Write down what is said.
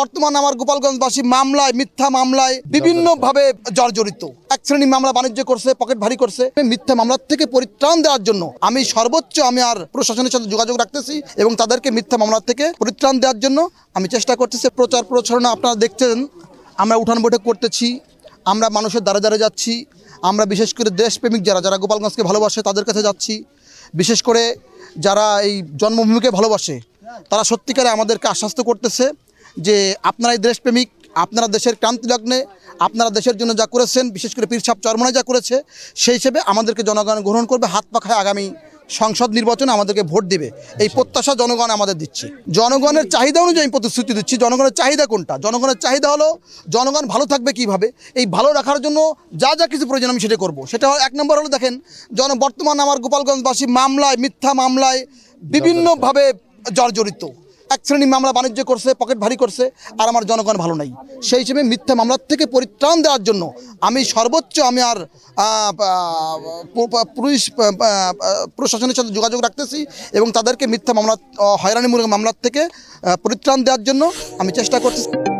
বর্তমানে আমার গোপালগঞ্জবাসী মামলায়, মিথ্যা মামলায় বিভিন্ন ভাবে জর্জরিত। এক শ্রেণি মামলা বাণিজ্য করছে, পকেট ভারী করছে। মিথ্যা মামলার থেকে পরিত্রাণ দেওয়ার জন্য আমি সর্বোচ্চ আমি আর প্রশাসনের সাথে যোগাযোগ রাখতেছি এবং তাদেরকে মিথ্যা মামলার থেকে পরিত্রাণ দেওয়ার জন্য আমি চেষ্টা করতেছি। প্রচার প্রচারণা আপনারা দেখছেন, আমরা উঠান বৈঠক করতেছি, আমরা মানুষের দ্বারে দ্বারে যাচ্ছি, আমরা বিশেষ করে দেশপ্রেমিক যারা যারা গোপালগঞ্জকে ভালোবাসে তাদের কাছে যাচ্ছি। বিশেষ করে যারা এই জন্মভূমিকে ভালোবাসে, তারা সত্যিকারে আমাদেরকে আশ্বস্ত করতেছে। যে আপনারা এই দেশপ্রেমিক, আপনারা দেশের ক্রান্তি লগ্নে, আপনারা দেশের জন্য যা করেছেন, বিশেষ করে পীরসাপ চরমনায় যা করেছে, সেই হিসেবে আমাদেরকে জনগণ গ্রহণ করবে, হাত পাখায় আগামী সংসদ নির্বাচনে আমাদেরকে ভোট দিবে। এই প্রত্যাশা জনগণ আমাদের দিচ্ছে। জনগণের চাহিদা অনুযায়ী প্রতিশ্রুতি দিচ্ছি, জনগণের চাহিদা কোনটা? জনগণের চাহিদা হলো, জনগণ ভালো থাকবে কীভাবে? এই ভালো রাখার জন্য যা যা কিছু প্রয়োজন আমি সেটা করব। সেটা হলো, এক নম্বর হলো দেখেন, জন বর্তমান আমার গোপালগঞ্জবাসী মামলায়, মিথ্যা মামলায় বিভিন্নভাবে জর্জরিত। শ্রেণি মামলা বাণিজ্য করছে, পকেট ভারী করছে, আর আমার জনগণ ভালো নাই। সেই হিসেবে মিথ্যা মামলার থেকে পরিত্রাণ দেওয়ার জন্য আমি সর্বোচ্চ আমি আর পুলিশ প্রশাসনের সাথে যোগাযোগ রাখতেছি এবং তাদেরকে মিথ্যা মামলা হয়রানিমূলক মামলার থেকে পরিত্রাণ দেওয়ার জন্য আমি চেষ্টা করতেছি।